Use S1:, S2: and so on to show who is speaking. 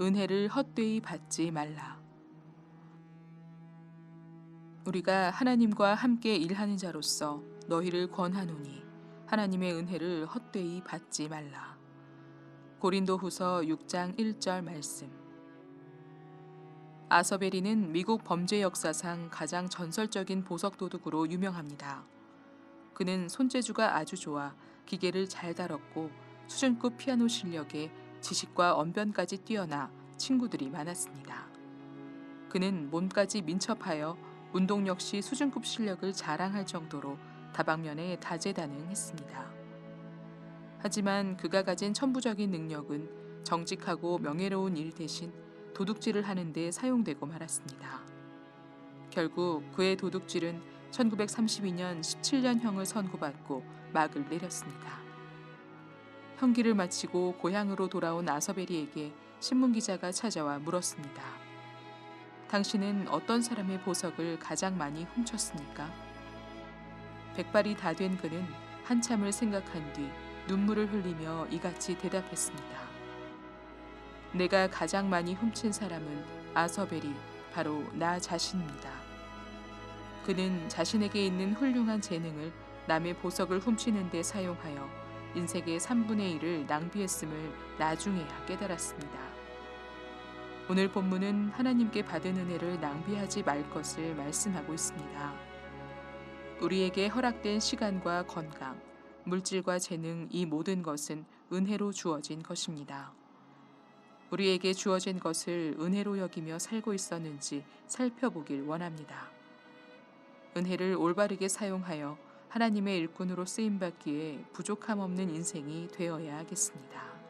S1: 은혜를 헛되이 받지 말라. 우리가 하나님과 함께 일하는 자로서 너희를 권하노니 하나님의 은혜를 헛되이 받지 말라. 고린도후서 6장 1절 말씀. 아서베리는 미국 범죄 역사상 가장 전설적인 보석 도둑으로 유명합니다. 그는 손재주가 아주 좋아 기계를 잘 다뤘고 수준급 피아노 실력에 지식과 언변까지 뛰어나 친구들이 많았습니다. 그는 몸까지 민첩하여 운동 역시 수준급 실력을 자랑할 정도로 다방면에 다재다능했습니다. 하지만 그가 가진 천부적인 능력은 정직하고 명예로운 일 대신 도둑질을 하는 데 사용되고 말았습니다. 결국 그의 도둑질은 1932년 17년형을 선고받고 막을 내렸습니다. 형기를 마치고 고향으로 돌아온 아서베리에게 신문 기자가 찾아와 물었습니다. 당신은 어떤 사람의 보석을 가장 많이 훔쳤습니까? 백발이 다 된 그는 한참을 생각한 뒤 눈물을 흘리며 이같이 대답했습니다. 내가 가장 많이 훔친 사람은 아서벨이 바로 나 자신입니다. 그는 자신에게 있는 훌륭한 재능을 남의 보석을 훔치는 데 사용하여 인생의 3분의 1을 낭비했음을 나중에야 깨달았습니다. 오늘 본문은 하나님께 받은 은혜를 낭비하지 말 것을 말씀하고 있습니다. 우리에게 허락된 시간과 건강, 물질과 재능 이 모든 것은 은혜로 주어진 것입니다. 우리에게 주어진 것을 은혜로 여기며 살고 있었는지 살펴보길 원합니다. 은혜를 올바르게 사용하여 하나님의 일꾼으로 쓰임 받기에 부족함 없는 인생이 되어야 하겠습니다.